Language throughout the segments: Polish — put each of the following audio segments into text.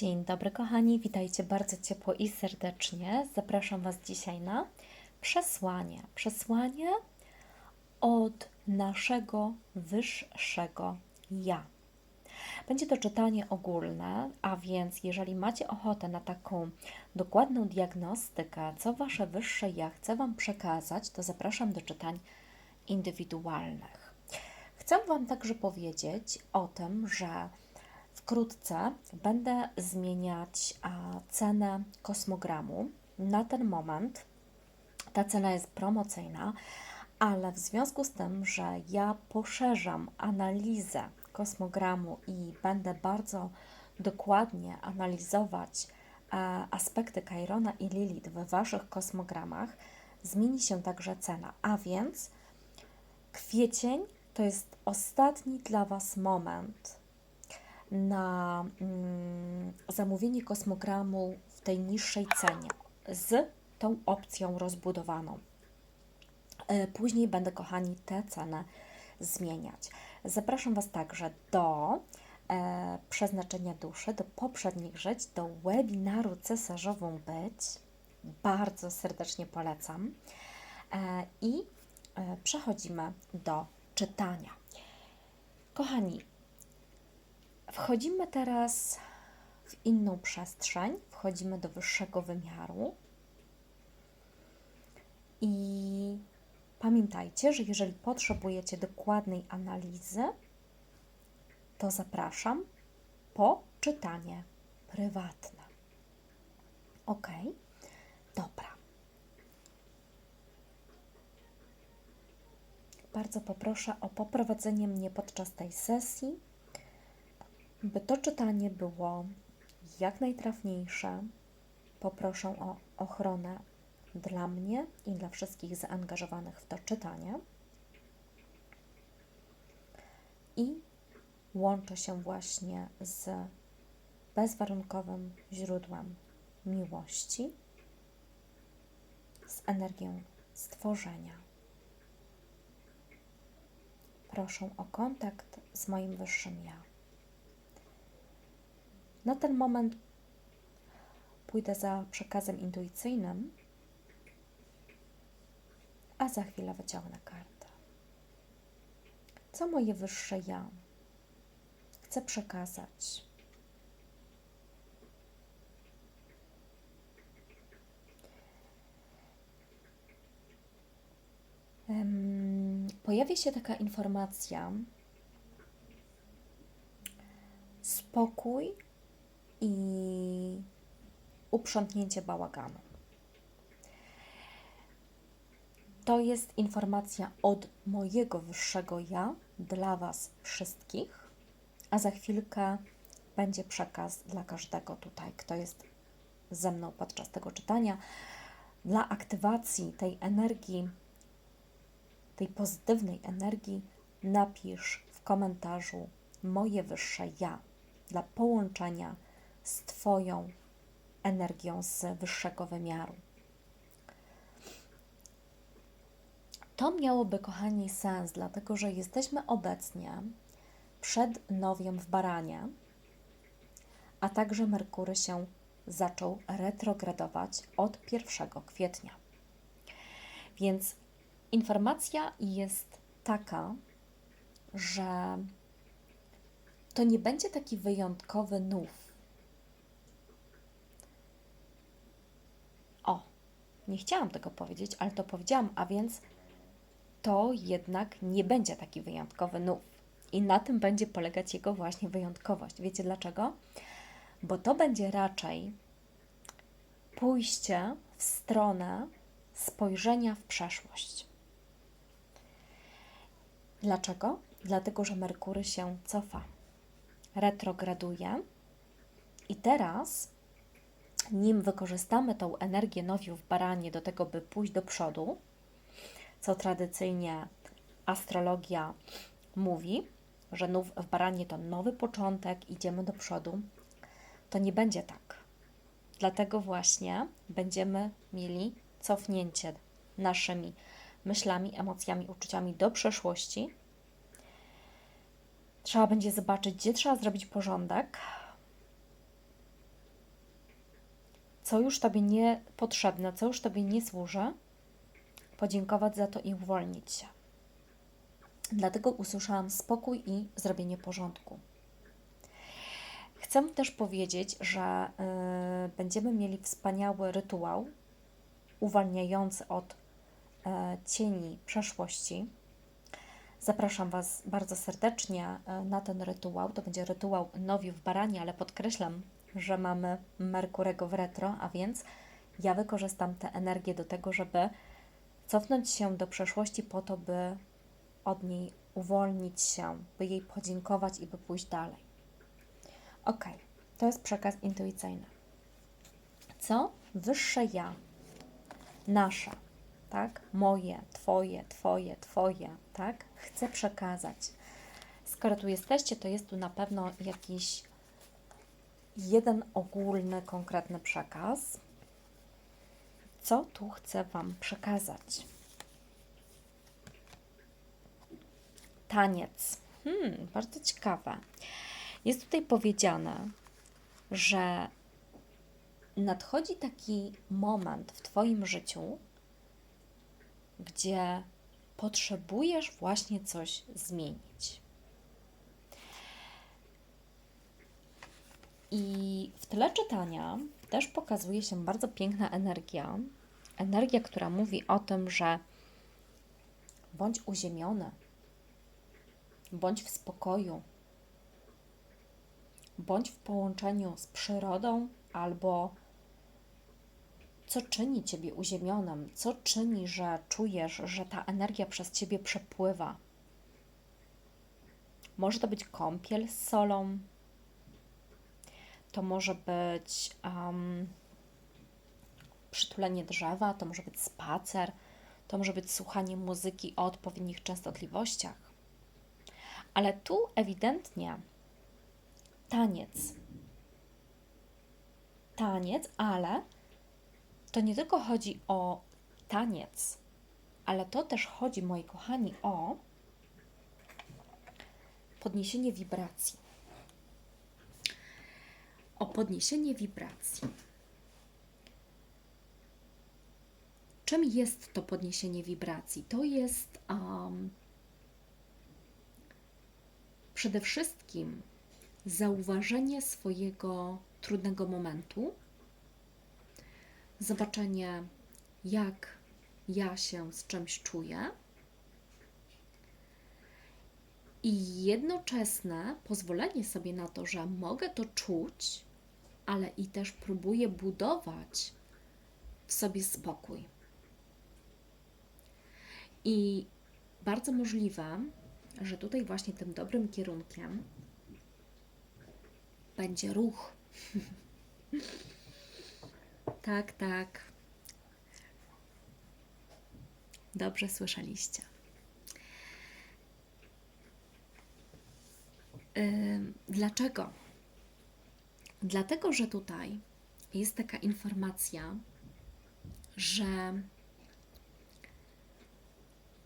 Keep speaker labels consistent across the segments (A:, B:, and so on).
A: Dzień dobry, kochani, witajcie bardzo ciepło i serdecznie. Zapraszam Was dzisiaj na przesłanie. Przesłanie od naszego wyższego ja. Będzie to czytanie ogólne, a więc jeżeli macie ochotę na taką dokładną diagnostykę, co Wasze wyższe ja chce Wam przekazać, to zapraszam do czytań indywidualnych. Chcę Wam także powiedzieć o tym, że wkrótce będę zmieniać cenę kosmogramu. Na ten moment ta cena jest promocyjna, ale w związku z tym, że ja poszerzam analizę kosmogramu i będę bardzo dokładnie analizować e, aspekty Kairona i Lilith w Waszych kosmogramach, zmieni się także cena. A więc kwiecień to jest ostatni dla Was moment na mm, zamówienie kosmogramu w tej niższej cenie z tą opcją rozbudowaną. E, Później będę, kochani, tę cenę zmieniać. Zapraszam Was także do e, przeznaczenia duszy, do poprzednich żyć, do webinaru Cesarzową Być. Bardzo serdecznie polecam. E, I e, przechodzimy do czytania. Kochani, wchodzimy teraz w inną przestrzeń, wchodzimy do wyższego wymiaru. I pamiętajcie, że jeżeli potrzebujecie dokładnej analizy, to zapraszam po czytanie prywatne. Ok? Dobra. Bardzo poproszę o poprowadzenie mnie podczas tej sesji, by to czytanie było jak najtrafniejsze. Poproszę o ochronę dla mnie i dla wszystkich zaangażowanych w to czytanie. I łączę się właśnie z bezwarunkowym źródłem miłości, z energią stworzenia. Proszę o kontakt z moim wyższym ja. Na ten moment pójdę za przekazem intuicyjnym, a za chwilę wyciągnę kartę. Co moje wyższe ja chce przekazać? Em, Pojawia się taka informacja: spokój i uprzątnięcie bałaganu. To jest informacja od mojego wyższego ja dla Was wszystkich, a za chwilkę będzie przekaz dla każdego tutaj, kto jest ze mną podczas tego czytania, dla aktywacji tej energii, tej pozytywnej energii, napisz w komentarzu moje wyższe ja dla połączenia z Twoją energią z wyższego wymiaru. To miałoby, kochani, sens, dlatego że jesteśmy obecnie przed nowiem w baranie, a także Merkury się zaczął retrogradować od 1 kwietnia. Więc informacja jest taka, że to nie będzie taki wyjątkowy nów. O, nie chciałam tego powiedzieć, ale to powiedziałam, a więc to jednak nie będzie taki wyjątkowy nów. I na tym będzie polegać jego właśnie wyjątkowość. Wiecie dlaczego? Bo to będzie raczej pójście w stronę spojrzenia w przeszłość. Dlaczego? Dlatego, że Merkury się cofa, retrograduje i teraz, nim wykorzystamy tą energię nowiu w baranie do tego, by pójść do przodu, co tradycyjnie astrologia mówi, że w baranie to nowy początek, idziemy do przodu, to nie będzie tak. Dlatego właśnie będziemy mieli cofnięcie naszymi myślami, emocjami, uczuciami do przeszłości. Trzeba będzie zobaczyć, gdzie trzeba zrobić porządek, co już Tobie nie potrzebne, co już Tobie nie służy, podziękować za to i uwolnić się. Dlatego usłyszałam spokój i zrobienie porządku. Chcę też powiedzieć, że y, będziemy mieli wspaniały rytuał uwalniający od y, cieni przeszłości. Zapraszam Was bardzo serdecznie y, na ten rytuał. To będzie rytuał nowi w baranie, ale podkreślam, że mamy Merkurego w retro, a więc ja wykorzystam tę energię do tego, żeby cofnąć się do przeszłości po to, by od niej uwolnić się, by jej podziękować i by pójść dalej. Ok, to jest przekaz intuicyjny. Co wyższe ja, nasze, tak? Moje, Twoje, Twoje, Twoje, tak? Chcę przekazać. Skoro tu jesteście, to jest tu na pewno jakiś jeden ogólny, konkretny przekaz. Co tu chcę Wam przekazać? Taniec. Hmm, bardzo ciekawe. Jest tutaj powiedziane, że nadchodzi taki moment w Twoim życiu, gdzie potrzebujesz właśnie coś zmienić. I w tle czytania też pokazuje się bardzo piękna energia. Energia, która mówi o tym, że bądź uziemiony, bądź w spokoju, bądź w połączeniu z przyrodą, albo co czyni Ciebie uziemionym, co czyni, że czujesz, że ta energia przez Ciebie przepływa. Może to być kąpiel z solą, to może być um, przytulenie drzewa, to może być spacer, to może być słuchanie muzyki o odpowiednich częstotliwościach. Ale tu ewidentnie taniec. Taniec, ale to nie tylko chodzi o taniec, ale to też chodzi, moi kochani, o podniesienie wibracji. O podniesienie wibracji. Czym jest to podniesienie wibracji? To jest um, przede wszystkim zauważenie swojego trudnego momentu, zobaczenie, jak ja się z czymś czuję, i jednoczesne pozwolenie sobie na to, że mogę to czuć, ale i też próbuję budować w sobie spokój. I bardzo możliwe, że tutaj właśnie tym dobrym kierunkiem będzie ruch. tak, tak. Dobrze słyszeliście. Dlaczego? Dlatego, że tutaj jest taka informacja, że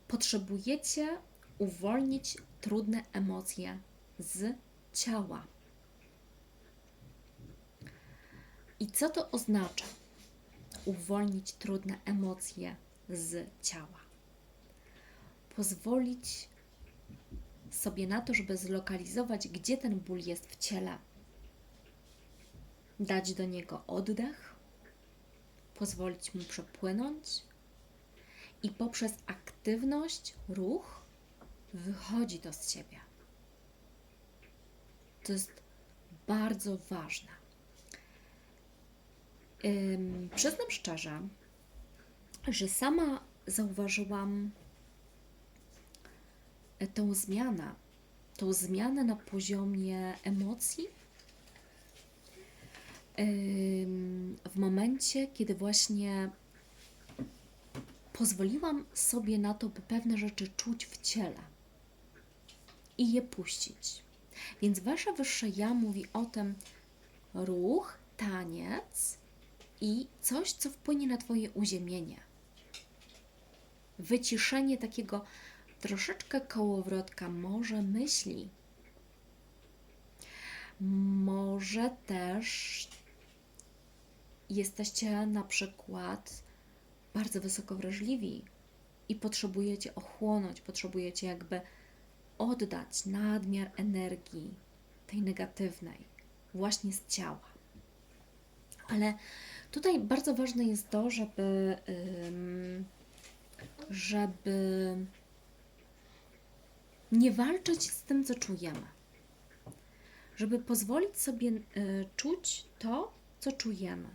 A: potrzebujecie uwolnić trudne emocje z ciała. I co to oznacza? Uwolnić trudne emocje z ciała. Pozwolić sobie na to, żeby zlokalizować, gdzie ten ból jest w ciele. Dać do niego oddech, pozwolić mu przepłynąć i poprzez aktywność, ruch wychodzi to z ciebie. To jest bardzo ważne. Ym, przyznam szczerze, że sama zauważyłam tą zmianę, tą zmianę na poziomie emocji w momencie, kiedy właśnie pozwoliłam sobie na to, by pewne rzeczy czuć w ciele i je puścić. Więc Wasze wyższe ja mówi o tym ruch, taniec, i coś, co wpłynie na Twoje uziemienie. Wyciszenie takiego troszeczkę kołowrotka, może myśli, może też jesteście na przykład bardzo wysoko wrażliwi i potrzebujecie ochłonąć, potrzebujecie jakby oddać nadmiar energii, tej negatywnej, właśnie z ciała. Ale tutaj bardzo ważne jest to, żeby, żeby nie walczyć z tym, co czujemy. Żeby pozwolić sobie y, czuć to, co czujemy.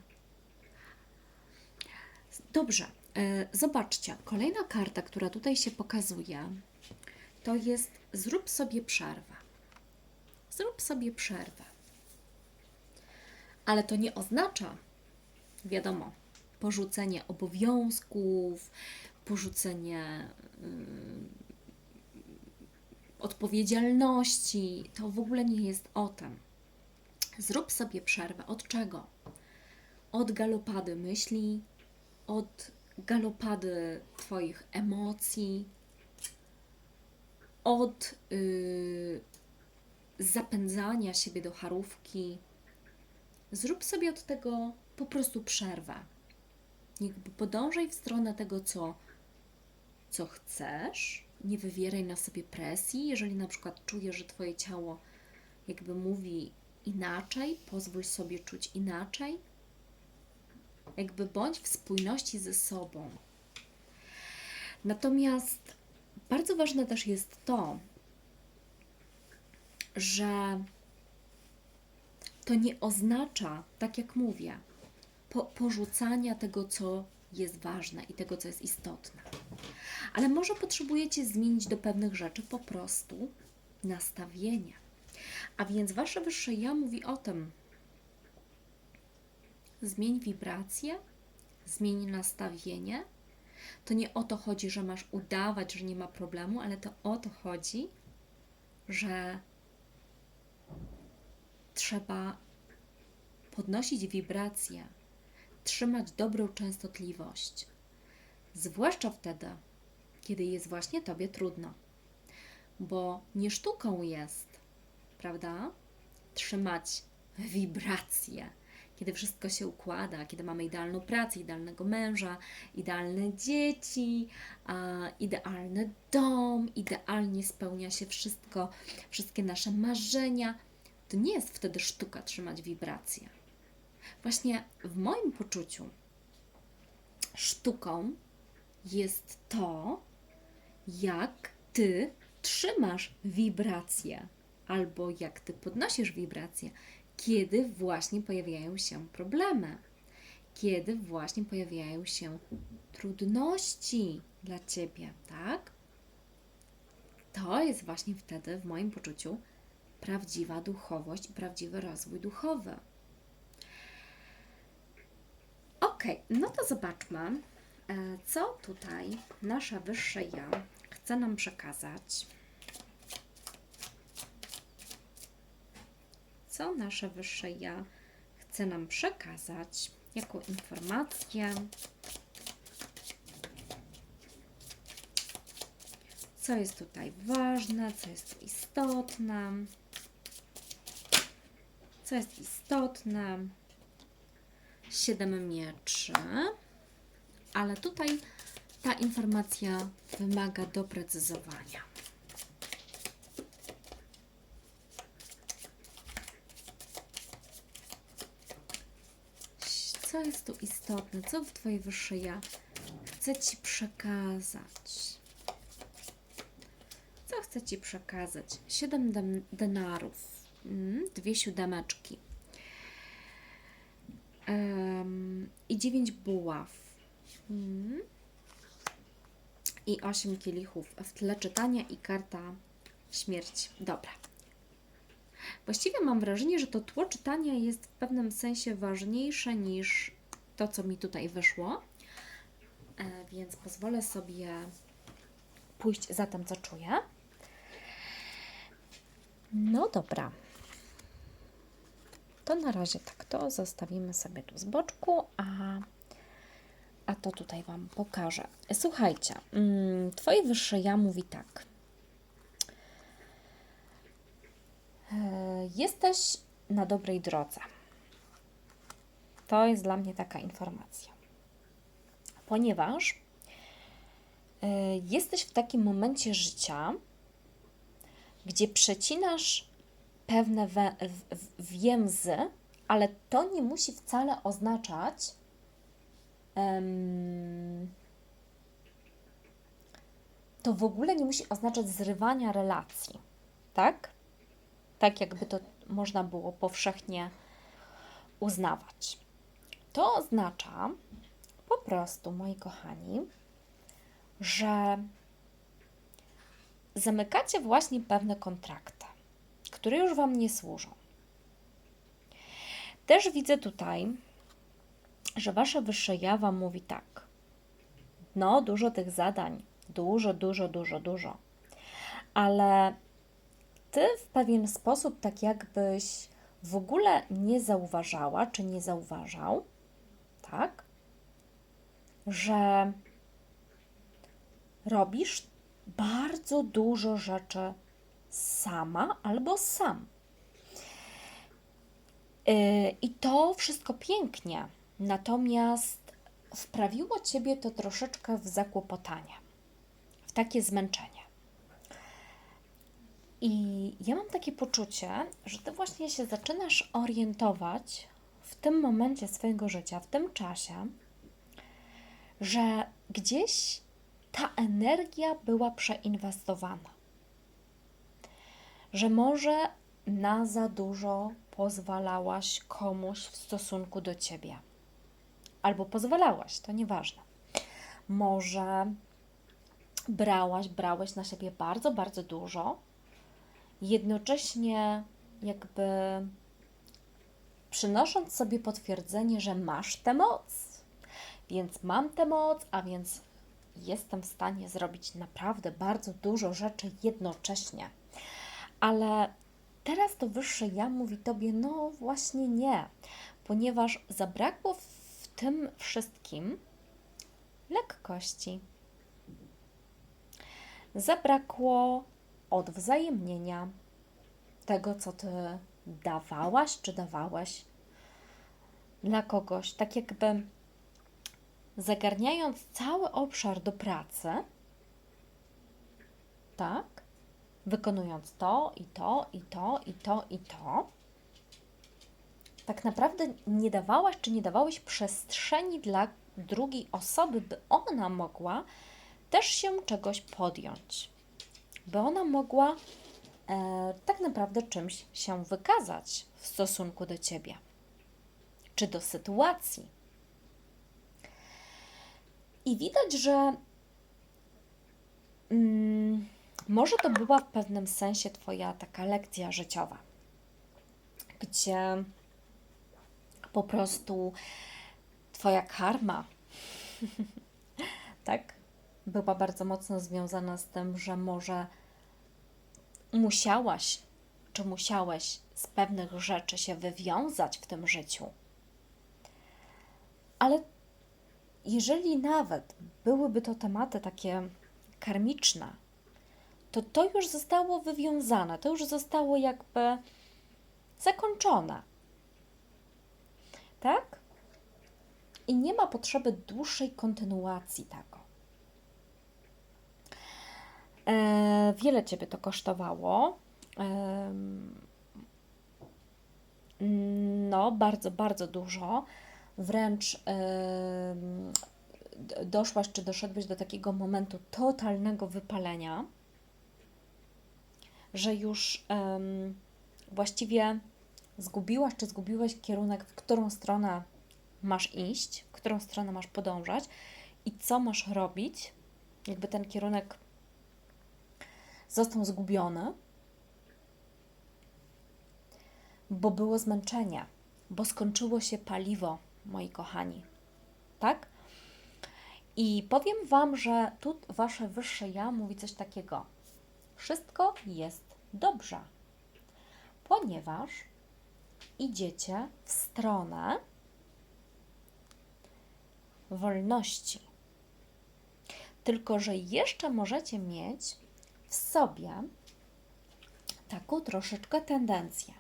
A: Dobrze, y, zobaczcie, kolejna karta, która tutaj się pokazuje, to jest zrób sobie przerwę. Zrób sobie przerwę. Ale to nie oznacza, wiadomo, porzucenie obowiązków, porzucenie ym, odpowiedzialności. To w ogóle nie jest o tym. Zrób sobie przerwę. Od czego? Od galopady myśli, od galopady Twoich emocji, od yy, zapędzania siebie do charówki. Zrób sobie od tego po prostu przerwę. Jakby podążaj w stronę tego, co, co chcesz. Nie wywieraj na sobie presji. Jeżeli na przykład czujesz, że Twoje ciało jakby mówi inaczej, pozwól sobie czuć inaczej. Jakby bądź w spójności ze sobą. Natomiast bardzo ważne też jest to, że to nie oznacza, tak jak mówię, po, porzucania tego, co jest ważne i tego, co jest istotne. Ale może potrzebujecie zmienić do pewnych rzeczy po prostu nastawienie. A więc Wasze wyższe ja mówi o tym, zmień wibrację, zmień nastawienie. To nie o to chodzi, że masz udawać, że nie ma problemu, ale to o to chodzi, że trzeba podnosić wibrację, trzymać dobrą częstotliwość, zwłaszcza wtedy, kiedy jest właśnie Tobie trudno. Bo nie sztuką jest, prawda? Trzymać wibrację, kiedy wszystko się układa, kiedy mamy idealną pracę, idealnego męża, idealne dzieci, idealny dom, idealnie spełnia się wszystko, wszystkie nasze marzenia. To nie jest wtedy sztuka trzymać wibrację. Właśnie w moim poczuciu sztuką jest to, jak ty trzymasz wibrację, albo jak ty podnosisz wibrację, kiedy właśnie pojawiają się problemy, kiedy właśnie pojawiają się trudności dla ciebie, tak? To jest właśnie wtedy, w moim poczuciu, prawdziwa duchowość i prawdziwy rozwój duchowy. Ok, no to zobaczmy, e, co tutaj nasze wyższe ja chce nam przekazać. Co nasze wyższe ja chce nam przekazać, jaką informację, co jest tutaj ważne, co jest istotne, co jest istotne. Siedem mieczy, ale tutaj ta informacja wymaga doprecyzowania. Co jest tu istotne? Co w Twojej wyższej ja chce Ci przekazać? Co chce Ci przekazać? Siedem den- denarów, mm, dwie siódemeczki Em, i dziewięć buław. Mm. I osiem kielichów. W tle czytania i karta śmierci. Dobra. Właściwie mam wrażenie, że to tło czytania jest w pewnym sensie ważniejsze niż to, co mi tutaj wyszło. E, więc pozwolę sobie pójść za tym, co czuję. No dobra. To na razie tak to zostawimy sobie tu z boczku, a, a to tutaj Wam pokażę. Słuchajcie, mm, Twoje wyższe ja mówi tak. E, Jesteś na dobrej drodze. To jest dla mnie taka informacja. Ponieważ y, jesteś w takim momencie życia, gdzie przecinasz pewne więzy, ale to nie musi wcale oznaczać em, to w ogóle nie musi oznaczać zrywania relacji, tak? Tak jakby to można było powszechnie uznawać. To oznacza po prostu, moi kochani, że zamykacie właśnie pewne kontrakty, które już Wam nie służą. Też widzę tutaj, że Wasze wyższe ja Wam mówi tak. No, dużo tych zadań, dużo, dużo, dużo, dużo. Ale Ty w pewien sposób, tak jakbyś w ogóle nie zauważała, czy nie zauważał, tak, że robisz bardzo dużo rzeczy sama albo sam. Yy, I to wszystko pięknie, natomiast wprawiło ciebie to troszeczkę w zakłopotanie, w takie zmęczenie. I ja mam takie poczucie, że ty właśnie się zaczynasz orientować w tym momencie swojego życia, w tym czasie, że gdzieś ta energia była przeinwestowana. Że może na za dużo pozwalałaś komuś w stosunku do ciebie. Albo pozwalałaś, to nieważne. Może brałaś, brałeś na siebie bardzo, bardzo dużo, jednocześnie jakby przynosząc sobie potwierdzenie, że masz tę moc. Więc mam tę moc, a więc jestem w stanie zrobić naprawdę bardzo dużo rzeczy jednocześnie. Ale teraz to wyższe ja mówi tobie, no właśnie nie, ponieważ zabrakło w tym wszystkim lekkości. Zabrakło odwzajemnienia tego, co ty dawałaś czy dawałeś dla kogoś, tak jakby zagarniając cały obszar do pracy, tak, wykonując to i to i to i to i to, tak naprawdę nie dawałaś czy nie dawałeś przestrzeni dla drugiej osoby, by ona mogła też się czegoś podjąć, by ona mogła e, tak naprawdę czymś się wykazać w stosunku do ciebie czy do sytuacji. I widać, że mm, może to była w pewnym sensie Twoja taka lekcja życiowa, gdzie po prostu Twoja karma, tak, była bardzo mocno związana z tym, że może musiałaś, czy musiałeś z pewnych rzeczy się wywiązać w tym życiu. Ale jeżeli nawet byłyby to tematy takie karmiczne, to to już zostało wywiązane, to już zostało jakby zakończone. Tak? I nie ma potrzeby dłuższej kontynuacji tego. E, wiele ciebie to kosztowało. No, bardzo, bardzo dużo. Wręcz doszłaś czy doszedłeś do takiego momentu totalnego wypalenia, że już właściwie zgubiłaś czy zgubiłeś kierunek, w którą stronę masz iść, w którą stronę masz podążać i co masz robić, jakby ten kierunek został zgubiony, bo było zmęczenie, bo skończyło się paliwo, moi kochani. Tak? I powiem Wam, że tu Wasze wyższe ja mówi coś takiego. Wszystko jest dobrze, ponieważ idziecie w stronę wolności. Tylko, że jeszcze możecie mieć w sobie taką troszeczkę tendencję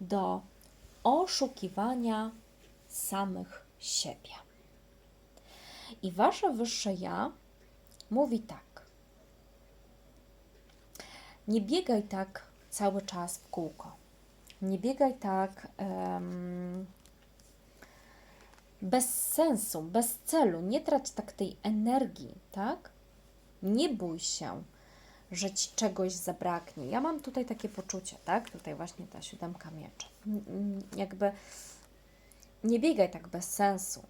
A: do oszukiwania samych siebie. I wasze wyższe ja mówi tak. Nie biegaj tak cały czas w kółko. Nie biegaj tak em, bez sensu, bez celu. Nie trać tak tej energii, tak? Nie bój się, że ci czegoś zabraknie. Ja mam tutaj takie poczucie, tak? Tutaj właśnie ta siódemka mieczy. N- n- Jakby nie biegaj tak bez sensu.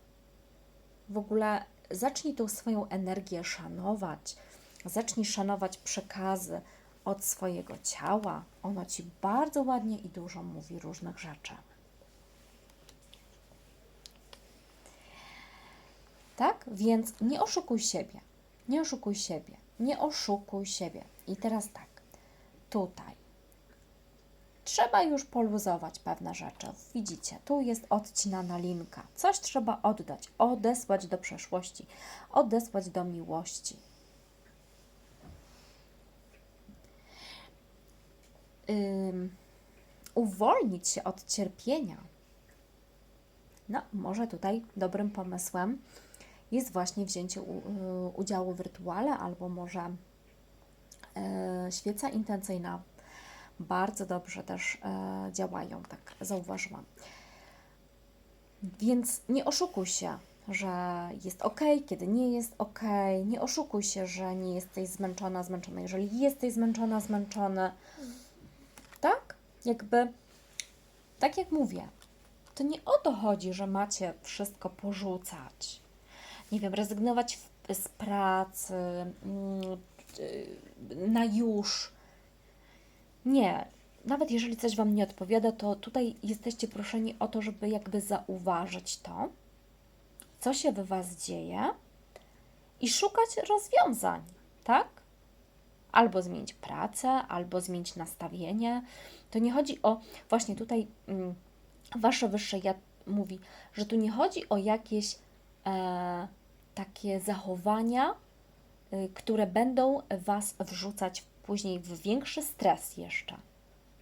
A: W ogóle zacznij tą swoją energię szanować. Zacznij szanować przekazy od swojego ciała. Ono ci bardzo ładnie i dużo mówi różnych rzeczy. Tak? Więc nie oszukuj siebie. Nie oszukuj siebie. Nie oszukuj siebie. I teraz tak. Tutaj. Trzeba już poluzować pewne rzeczy. Widzicie, tu jest odcinana linka. Coś trzeba oddać, odesłać do przeszłości, odesłać do miłości. Ym, uwolnić się od cierpienia. No, może tutaj dobrym pomysłem jest właśnie wzięcie u, y, udziału w rytuale, albo może świeca intencyjna. Bardzo dobrze też y, działają, tak zauważyłam. Więc nie oszukuj się, że jest ok, kiedy nie jest ok. Nie oszukuj się, że nie jesteś zmęczona, zmęczona. Jeżeli jesteś zmęczona, zmęczony, tak? Jakby, tak jak mówię, to nie o to chodzi, że macie wszystko porzucać. Nie wiem, rezygnować w, z pracy mm, na już. Nie. Nawet jeżeli coś Wam nie odpowiada, to tutaj jesteście proszeni o to, żeby jakby zauważyć to, co się w Was dzieje i szukać rozwiązań, tak? Albo zmienić pracę, albo zmienić nastawienie. To nie chodzi o, właśnie tutaj mm, Wasze wyższe ja mówi, że tu nie chodzi o jakieś e, takie zachowania, które będą Was wrzucać później w większy stres jeszcze,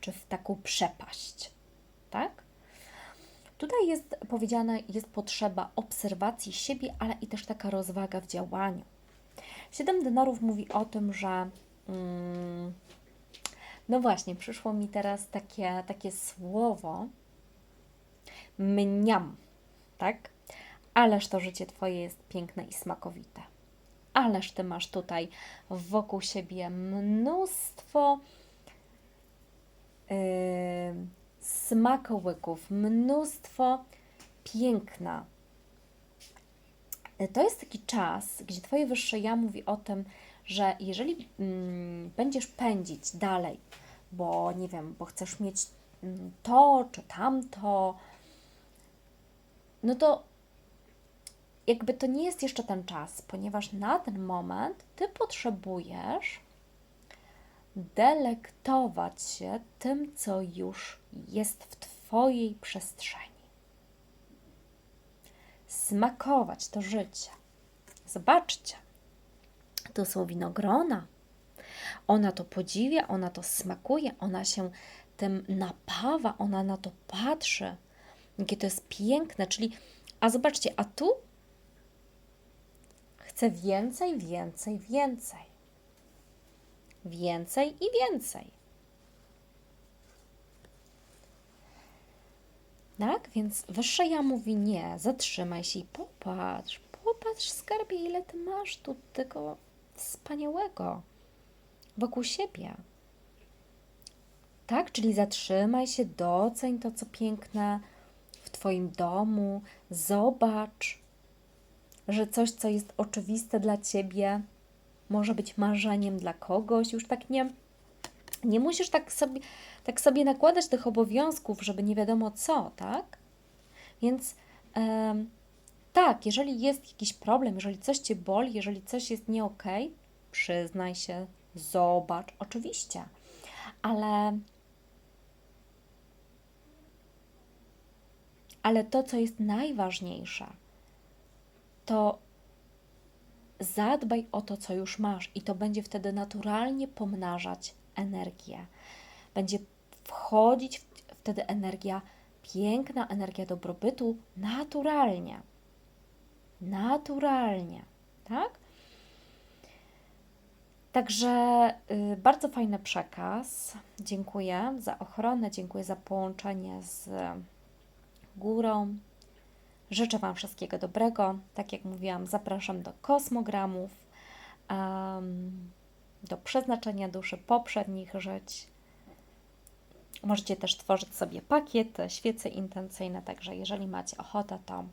A: czy w taką przepaść, tak? Tutaj jest powiedziane, jest potrzeba obserwacji siebie, ale i też taka rozwaga w działaniu. Siedem denarów mówi o tym, że mm, no właśnie, przyszło mi teraz takie, takie słowo mniam, tak? Ależ to życie Twoje jest piękne i smakowite. Ależ Ty masz tutaj wokół siebie mnóstwo yy, smakołyków, mnóstwo piękna. To jest taki czas, gdzie Twoje wyższe ja mówi o tym, że jeżeli mm, będziesz pędzić dalej, bo nie wiem, bo chcesz mieć mm, to czy tamto, no to jakby to nie jest jeszcze ten czas, ponieważ na ten moment Ty potrzebujesz delektować się tym, co już jest w Twojej przestrzeni. Smakować to życie. Zobaczcie, to są winogrona. Ona to podziwia, ona to smakuje, ona się tym napawa, ona na to patrzy. Jakie to jest piękne, czyli, a zobaczcie, a tu chcę więcej, więcej, więcej. Więcej i więcej. Tak? Więc wyższe ja mówi nie, zatrzymaj się i popatrz, popatrz skarbie, ile ty masz tu tego wspaniałego wokół siebie. Tak? Czyli zatrzymaj się, doceń to, co piękne w Twoim domu, zobacz, że coś, co jest oczywiste dla Ciebie, może być marzeniem dla kogoś. Już tak nie, nie musisz tak sobie, tak sobie nakładać tych obowiązków, żeby nie wiadomo co, tak? Więc em, tak, jeżeli jest jakiś problem, jeżeli coś Cię boli, jeżeli coś jest nie okej, przyznaj się, zobacz, oczywiście, ale ale to, co jest najważniejsze, to zadbaj o to, co już masz, i to będzie wtedy naturalnie pomnażać energię. Będzie wchodzić wtedy energia piękna energia dobrobytu naturalnie. Naturalnie, tak? Także y, bardzo fajny przekaz. Dziękuję za ochronę, dziękuję za połączenie z górą. Życzę Wam wszystkiego dobrego. Tak jak mówiłam, zapraszam do kosmogramów, do przeznaczenia duszy poprzednich żyć. Możecie też tworzyć sobie pakiet, świece intencyjne, także jeżeli macie ochotę, to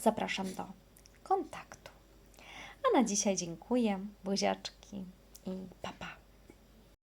A: zapraszam do kontaktu. A na dzisiaj dziękuję, buziaczki i papa. Pa.